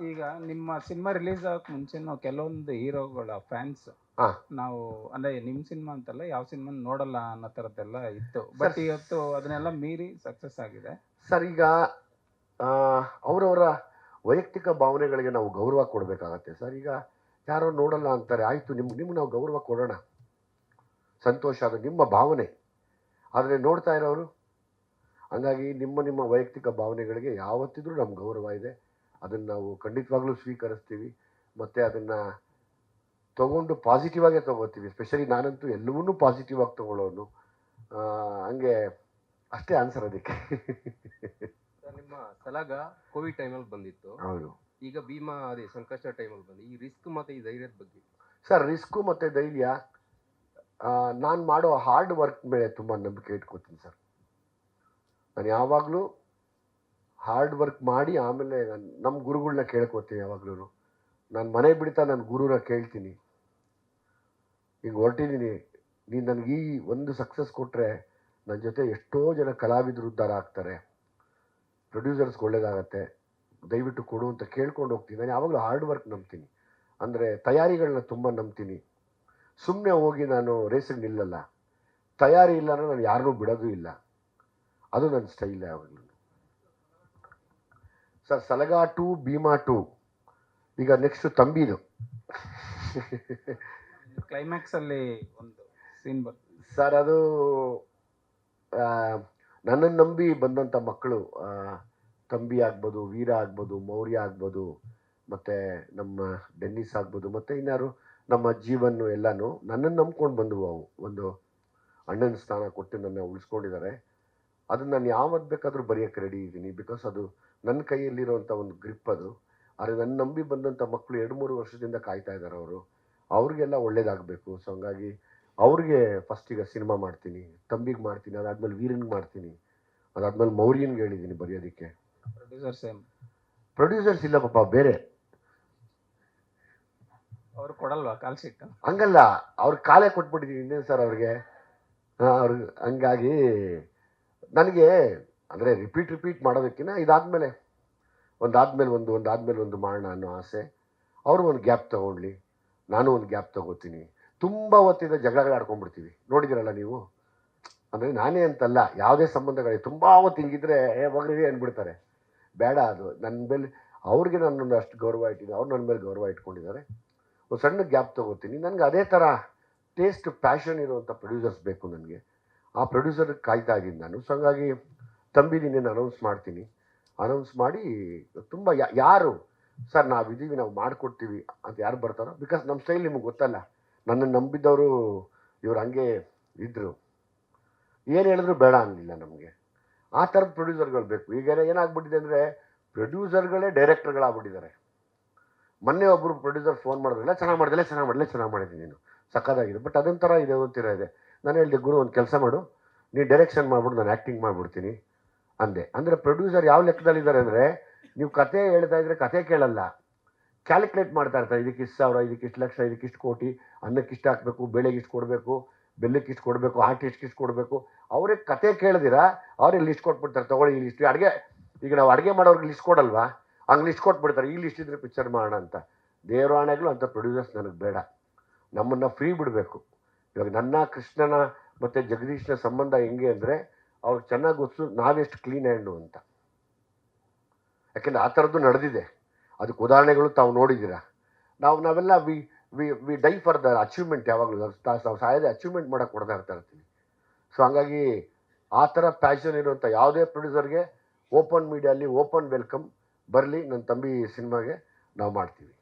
ಈಗ ನಿಮ್ಮ cinema release ಆಗಕ್ ಮುಂಚೆ ನಾವು ಕೆಲವೊಂದು ಹೀರೋಗಳ ಫ್ಯಾನ್ಸ್ ಹಾ. ನಾವು ಅಂದ್ರೆ ನಿಮ್ ಸಿನಿಮಾ ಅಂತಲ್ಲ ಯಾವ ಸಿನಿಮಾ ನೋಡಲ್ಲ ಅನ್ನೋ ತರದ್ದೆಲ್ಲ ಇತ್ತು. ಬಟ್ ಇವತ್ತು ಅದನ್ನೆಲ್ಲ ಮೀರಿ ಸಕ್ಸಸ್ ಆಗಿದೆ. ಸರ್ ಈಗ ಅವರವರ ವೈಯಕ್ತಿಕ ಭಾವನೆಗಳಿಗೆ ನಾವು ಗೌರವ ಕೊಡಬೇಕಾಗತ್ತೆ. ಸರ್ ಈಗ ಯಾರೋ ನೋಡಲ್ಲ ಅಂತಾರೆ ಆಯಿತು ನಿಮ್ಗೆ ನಿಮ್ಗೆ ನಾವು ಗೌರವ ಕೊಡೋಣ. ಸಂತೋಷ ಅದು ನಿಮ್ಮ ಭಾವನೆ. ಆದರೆ ನೋಡ್ತಾ ಇರೋರು ಹಂಗಾಗಿ ನಿಮ್ಮ ನಿಮ್ಮ ವೈಯಕ್ತಿಕ ಭಾವನೆಗಳಿಗೆ ಯಾವತ್ತಿದ್ರೂ ನಮ್ಮ ಗೌರವ ಇದೆ. ಅದನ್ನು ನಾವು ಖಂಡಿತವಾಗ್ಲೂ ಸ್ವೀಕರಿಸ್ತೀವಿ. ಮತ್ತು ಅದನ್ನು ತೊಗೊಂಡು ಪಾಸಿಟಿವ್ ಆಗೇ ತೊಗೋತೀವಿ. ಸ್ಪೆಷಲಿ ನಾನಂತೂ ಎಲ್ಲವನ್ನೂ ಪಾಸಿಟಿವ್ ಆಗಿ ತೊಗೊಳ್ಳೋನು. ಹಂಗೆ ಅಷ್ಟೇ ಆನ್ಸರ್ ಅದಕ್ಕೆ. ನಿಮ್ಮ ಸಲಾಗ ಕೋವಿಡ್ ಟೈಮಲ್ಲಿ ಬಂದಿತ್ತು. ಹೌದು. ಈಗ ಭೀಮಾ ಅದೇ ಸಂಕಷ್ಟ ಟೈಮಲ್ಲಿ ಬಂದು ಈ ರಿಸ್ಕ್ ಮತ್ತೆ ಈ ಧೈರ್ಯದ ಬಗ್ಗೆ? ಸರ್ ರಿಸ್ಕು ಮತ್ತು ಧೈರ್ಯ ನಾನು ಮಾಡೋ ಹಾರ್ಡ್ ವರ್ಕ್ ಮೇಲೆ ತುಂಬ ನಂಬಿಕೆ ಇಟ್ಕೋತೀನಿ ಸರ್. ನಾನು ಯಾವಾಗಲೂ ಹಾರ್ಡ್ ವರ್ಕ್ ಮಾಡಿ ಆಮೇಲೆ ನಾನು ನಮ್ಮ ಗುರುಗಳನ್ನ ಕೇಳ್ಕೊತೀನಿ ಯಾವಾಗಲೂ ನಾನು ಮನೆ ಬಿಡ್ತಾ ನಾನು ಗುರುನ ಕೇಳ್ತೀನಿ. ಈಗ ಹೊರಟಿದ್ದೀನಿ ನೀನು ನನಗೆ ಈ ಒಂದು ಸಕ್ಸಸ್ ಕೊಟ್ಟರೆ ನನ್ನ ಜೊತೆ ಎಷ್ಟೋ ಜನ ಕಲಾವಿದರು ಉದ್ಧಾರ ಆಗ್ತಾರೆ. ಪ್ರೊಡ್ಯೂಸರ್ಸ್ಗೆ ಒಳ್ಳೇದಾಗತ್ತೆ. ದಯವಿಟ್ಟು ಕೊಡು ಅಂತ ಕೇಳ್ಕೊಂಡು ಹೋಗ್ತೀನಿ. ನಾನು ಯಾವಾಗಲೂ ಹಾರ್ಡ್ ವರ್ಕ್ ನಂಬ್ತೀನಿ. ಅಂದರೆ ತಯಾರಿಗಳನ್ನ ತುಂಬ ನಂಬ್ತೀನಿ. ಸುಮ್ಮನೆ ಹೋಗಿ ನಾನು ರೇಸಿಗೆ ನಿಲ್ಲಲ್ಲ. ತಯಾರಿ ಇಲ್ಲ ಅಂದರೆ ನಾನು ಯಾರನ್ನೂ ಬಿಡೋದು ಇಲ್ಲ. ಅದು ನನ್ನ ಸ್ಟೈಲ್ ಯಾವಾಗಲೂ sir Salaga too Bheema too. ಈಗ ನೆಕ್ಸ್ಟ್ ತಂಬಿದು ಕ್ಲೈಮ್ಯಾಕ್ಸ್ ಅಲ್ಲಿ ಒಂದು ಸೀನ್ ಸರ್ ಅದು ನನ್ನನ್ನು ನಂಬಿ ಬಂದಂಥ ಮಕ್ಕಳು ತಂಬಿ ಆಗ್ಬೋದು ವೀರ ಆಗ್ಬೋದು ಮೌರ್ಯ ಆಗ್ಬೋದು ಮತ್ತು ನಮ್ಮ ಡೆನ್ನಿಸ್ ಆಗ್ಬೋದು ಮತ್ತು ಇನ್ಯಾರು ನಮ್ಮ ಜೀವನ್ನು ಎಲ್ಲನೂ ನನ್ನನ್ನು ನಂಬ್ಕೊಂಡು ಬಂದವು ಅವು. ಒಂದು ಅಣ್ಣನ ಸ್ಥಾನ ಕೊಟ್ಟು ನನ್ನ ಉಳಿಸ್ಕೊಂಡಿದ್ದಾರೆ. ಅದನ್ನು ನಾನು ಯಾವತ್ತು ಬೇಕಾದರೂ ಬರೆಯೋಕ್ಕೆ ರೆಡಿ ಇದ್ದೀನಿ. ಬಿಕಾಸ್ ಅದು ನನ್ನ ಕೈಯಲ್ಲಿರುವಂಥ ಒಂದು ಗ್ರಿಪ್ ಅದು. ಆದರೆ ನನ್ನ ನಂಬಿ ಬಂದಂಥ ಮಕ್ಕಳು ಎರಡು ಮೂರು ವರ್ಷದಿಂದ ಕಾಯ್ತಾ ಇದ್ದಾರೆ ಅವರು. ಅವ್ರಿಗೆಲ್ಲ ಒಳ್ಳೇದಾಗಬೇಕು. ಸೊ ಹಂಗಾಗಿ ಅವ್ರಿಗೆ ಫಸ್ಟ್ ಈಗ ಸಿನಿಮಾ ಮಾಡ್ತೀನಿ. ತಂಬಿಗೆ ಮಾಡ್ತೀನಿ. ಅದಾದ್ಮೇಲೆ ವೀರನ್ಗೆ ಮಾಡ್ತೀನಿ. ಅದಾದ್ಮೇಲೆ ಮೌರ್ಯನ್ಗೆ ಹೇಳಿದ್ದೀನಿ ಬರೆಯೋದಕ್ಕೆ. ಪ್ರೊಡ್ಯೂಸರ್ ಸೇಮ್ ಪ್ರೊಡ್ಯೂಸರ್ಸ್ ಇಲ್ಲ ಪಾಪ ಬೇರೆ. ಅವ್ರು ಕೊಡಲ್ವಾ ಕಾಲ್ ಶೀಟ್? ಹಂಗಲ್ಲ. ಅವ್ರ ಕಾಲೇ ಕೊಟ್ಬಿಟ್ಟಿದ್ದೀನಿ ಇನ್ನೇನು ಸರ್ ಅವ್ರಿಗೆ? ಅವ್ರಿಗೆ ಹಂಗಾಗಿ ನನಗೆ, ಅಂದರೆ ರಿಪೀಟ್ ರಿಪೀಟ್ ಮಾಡೋದಕ್ಕಿಂತ ಇದಾದ್ಮೇಲೆ, ಒಂದಾದ್ಮೇಲೆ ಒಂದು ಒಂದಾದ್ಮೇಲೆ ಒಂದು ಮಾಡೋಣ ಅನ್ನೋ ಆಸೆ. ಅವರು ಒಂದು ಗ್ಯಾಪ್ ತಗೊಳ್ಳಿ ನಾನು ಒಂದು ಗ್ಯಾಪ್ ತಗೋತೀನಿ. ತುಂಬ ಹೊತ್ತಿಂದ ಜಗಳಗಳು ಆಡ್ಕೊಂಡ್ಬಿಡ್ತೀವಿ. ನೋಡಿದಿರಲ್ಲ ನೀವು? ಅಂದರೆ ನಾನೇ ಅಂತಲ್ಲ, ಯಾವುದೇ ಸಂಬಂಧಗಳಿಗೆ ತುಂಬ ಹೊತ್ತು ಹಿಂಗಿದ್ರೆ ಹೋಗ್ರಿ ಅಂದ್ಬಿಡ್ತಾರೆ. ಬೇಡ ಅದು. ನನ್ನ ಮೇಲೆ, ಅವ್ರಿಗೆ ನನ್ನೊಂದು ಅಷ್ಟು ಗೌರವ ಇಟ್ಟಿದ್ದೀನಿ ಅವ್ರು ನನ್ನ ಮೇಲೆ ಗೌರವ ಇಟ್ಕೊಂಡಿದ್ದಾರೆ. ಒಂದು ಸಣ್ಣ ಗ್ಯಾಪ್ ತೊಗೋತೀನಿ. ನನಗೆ ಅದೇ ಥರ ಟೇಸ್ಟ್ ಪ್ಯಾಷನ್ ಇರುವಂಥ ಪ್ರೊಡ್ಯೂಸರ್ಸ್ ಬೇಕು ನನಗೆ. ಆ ಪ್ರೊಡ್ಯೂಸರ್ ಕಾಯ್ತಾ ಇದ್ದೀನಿ ನಾನು. ಸೊ ಹಂಗಾಗಿ ತಂಬಿ ನಿನ್ನೇನು ಅನೌನ್ಸ್ ಮಾಡ್ತೀನಿ. ಅನೌನ್ಸ್ ಮಾಡಿ, ತುಂಬ ಯಾರು? ಸರ್ ನಾವಿದ್ದೀವಿ ನಾವು ಮಾಡಿಕೊಡ್ತೀವಿ ಅಂತ ಯಾರು ಬರ್ತಾರೋ? ಬಿಕಾಸ್ ನಮ್ಮ ಸ್ಟೈಲ್ ನಿಮಗೆ ಗೊತ್ತಲ್ಲ. ನನ್ನನ್ನು ನಂಬಿದ್ದವರು ಇವ್ರು ಹಂಗೆ ಇದ್ದರು ಏನು ಹೇಳಿದ್ರು ಬೇಡ ಅನ್ನಲಿಲ್ಲ ನಮಗೆ. ಆ ಥರದ ಪ್ರೊಡ್ಯೂಸರ್ಗಳು ಬೇಕು. ಈಗ ಏನಾಗ್ಬಿಟ್ಟಿದೆ ಅಂದರೆ ಪ್ರೊಡ್ಯೂಸರ್ಗಳೇ ಡೈರೆಕ್ಟರ್ಗಳಾಗ್ಬಿಟ್ಟಿದ್ದಾರೆ ಮೊನ್ನೆ ಒಬ್ಬರು ಪ್ರೊಡ್ಯೂಸರ್ ಫೋನ್ ಮಾಡಿದ್ರೆ ಚೆನ್ನಾಗಿ ಮಾಡಿದಲ್ಲ ಚೆನ್ನಾಗಿ ಮಾಡಲೇ ಚೆನ್ನಾಗಿ ಮಾಡಿದ್ದೀನಿ ನೀನು ಸಕ್ಕದಾಗಿದೆ ಬಟ್ ಅದೊಂಥರ ಇದೆ, ಒಂಥರ ಇದೆ. ನಾನು ಹೇಳಿದೆ, ಗುರು, ಒಂದು ಕೆಲಸ ಮಾಡು. ನೀನು ಡೈರೆಕ್ಷನ್ ಮಾಡ್ಬಿಟ್ಟು ನಾನು ಆ್ಯಕ್ಟಿಂಗ್ ಮಾಡಿಬಿಡ್ತೀನಿ. ಅಂದೆ. ಅಂದರೆ ಪ್ರೊಡ್ಯೂಸರ್ ಯಾವ ಲೆಕ್ಕದಲ್ಲಿದ್ದಾರೆ ಅಂದರೆ, ನೀವು ಕತೆ ಹೇಳ್ತಾ ಇದ್ರೆ ಕತೆ ಕೇಳಲ್ಲ. ಕ್ಯಾಲ್ಕುಲೇಟ್ ಮಾಡ್ತಾ ಇರ್ತಾರೆ, ಇದಕ್ಕೆ ಇಷ್ಟು ಸಾವಿರ, ಇದಕ್ಕೆ ಇಷ್ಟು ಲಕ್ಷ, ಇದಕ್ಕೆ ಇಷ್ಟು ಕೋಟಿ, ಅನ್ನಕ್ಕೆ ಇಷ್ಟು ಹಾಕಬೇಕು, ಬೆಳೆಗೆ ಇಷ್ಟು ಕೊಡಬೇಕು, ಬೆಲ್ಲಕ್ಕೆ ಇಷ್ಟು ಕೊಡಬೇಕು ಆರ್ಟಿಸ್ಟ್ಗೆ ಇಷ್ಟು ಕೊಡಬೇಕು. ಅವರೇ ಕತೆ ಕೇಳಿದಿರಾ, ಅವರೇ ಲಿಸ್ಟ್ ಕೊಟ್ಬಿಡ್ತಾರೆ, ತೊಗೊಳ್ಳಿ ಈ ಇಷ್ಟು ಅಡುಗೆ, ಈಗ ನಾವು ಅಡುಗೆ ಮಾಡೋರಿಗೆ ಲಿಸ್ಟ್ ಕೊಡಲ್ವಾ? ಹಂಗೆ ಲಿಸ್ಟ್ ಕೊಟ್ಬಿಡ್ತಾರೆ, ಈ ಲಿಸ್ಟ್ ಇದ್ರೆ ಪಿಕ್ಚರ್ ಮಾಡೋಣ ಅಂತ. ದೇವರಾಣೆಗಳು ಅಂತ ಪ್ರೊಡ್ಯೂಸರ್ಸ್ ನನಗೆ ಬೇಡ. ನಮ್ಮನ್ನು ಫ್ರೀ ಬಿಡಬೇಕು. ಇವಾಗ ನನ್ನ ಕೃಷ್ಣನ ಮತ್ತು ಜಗದೀಶ್ನ ಸಂಬಂಧ ಹೆಂಗೆ ಅಂದರೆ ಅವ್ರಿಗೆ ಚೆನ್ನಾಗಿ ಗೊತ್ತು ನಾವೆಷ್ಟು ಕ್ಲೀನ್ ಹ್ಯಾಂಡು ಅಂತ. ಯಾಕೆಂದರೆ ಆ ಥರದ್ದು ನಡೆದಿದೆ. ಅದಕ್ಕೆ ಉದಾಹರಣೆಗಳು ತಾವು ನೋಡಿದ್ದೀರಾ? ನಾವು ನಾವೆಲ್ಲ we we we die for the achievement ಯಾವಾಗಲೂ, ನಾವು ಸಾಯದೆ ಅಚೀವ್ಮೆಂಟ್ ಮಾಡೋಕ್ಕೆ ಕೊಡ್ತಾ ಇರ್ತಾ ಇರ್ತೀವಿ. ಸೊ ಹಾಗಾಗಿ ಆ ಥರ ಪ್ಯಾಷನ್ ಇರುವಂಥ ಯಾವುದೇ ಪ್ರೊಡ್ಯೂಸರ್ಗೆ ಓಪನ್ ಮೀಡಿಯಲ್ಲಿ ಓಪನ್ ವೆಲ್ಕಮ್ ಬರಲಿ, ನನ್ನ ತಂಬಿ ಸಿನಿಮಾಗೆ ನಾವು ಮಾಡ್ತೀವಿ.